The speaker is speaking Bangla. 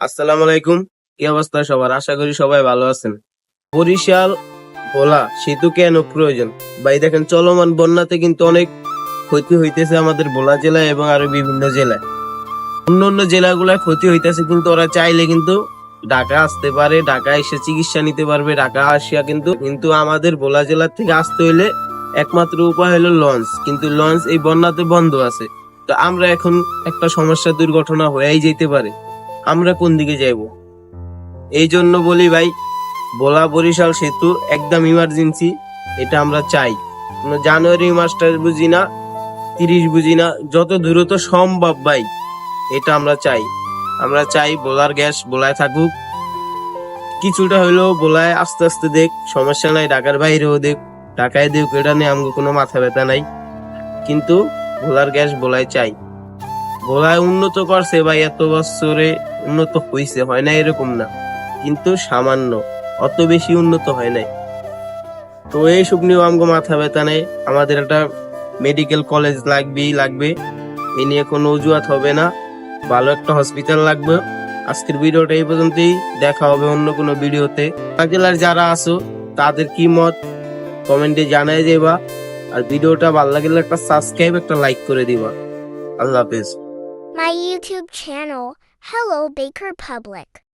আসসালামু আলাইকুম। কি অবস্থা সবার? আশা করি সবাই ভালো আছেন। বরিশাল, ভোলা, সেতু কেন প্রয়োজন? ভাই, দেখেন, চলমান বন্যাতে কিন্তু অনেক ক্ষতি হইতেছে আমাদের ভোলা জেলায় এবং আরও বিভিন্ন জেলায়। অন্য অন্য জেলাগুলায় ক্ষতি হইতেছে কিন্তু ওরা চাইলে কিন্তু ঢাকা আসতে পারে, ঢাকা এসে চিকিৎসা নিতে পারবে, ঢাকা আসিয়া কিন্তু কিন্তু আমাদের ভোলা জেলার থেকে আসতে হইলে একমাত্র উপায় হলো লঞ্চ। কিন্তু লঞ্চ এই বন্যাতে বন্ধ আছে। তো আমরা এখন একটা সমস্যা, দুর্ঘটনা হয়েই যেতে পারে। আমরা কোন দিকে যাইব? এই জন্য বলি ভাই ভোলা বরিশাল সেতু একদম ইমার্জেন্সি এটা আমরা চাই। জানুয়ারি মাসটা বুঝি না, তিরিশ বুঝি না, যত দ্রুত সম্ভব ভাই, এটা আমরা চাই। আমরা চাই বোলার গ্যাস বোলায় থাকুক, কিছুটা হইলেও বোলায় আস্তে আস্তে দেখ, সমস্যা নাই, ঢাকার বাইরেও দেখ, ঢাকায় দেখ, এটা নিয়ে আমাকে কোনো মাথা ব্যথা নাই। কিন্তু বোলার গ্যাস বোলায় চাই। ভোলায় উন্নত করছে ভাই, এত বছরে উন্নত হয়েছে হয় না এরকম না। কিন্তু সামান্য, অত বেশি উন্নত হয় নাই। তো এই নিয়েও আমাকে মাথা ব্যথা নেই। আমাদের একটা মেডিকেল কলেজ লাগবেই লাগবে। এ নিয়ে কোনো অজুহাত হবে না। ভালো একটা হসপিটাল লাগবে। আজকের ভিডিওটা এই পর্যন্তই। দেখা হবে অন্য কোনো ভিডিওতে। জেলার যারা আছো, তাদের কি মত? কমেন্টে জানাই দেবা। আর ভিডিওটা ভালো লাগলে একটা সাবস্ক্রাইব একটা লাইক করে দিবা। আল্লাহ হাফেজ। My YouTube channel, Hello Baker Public.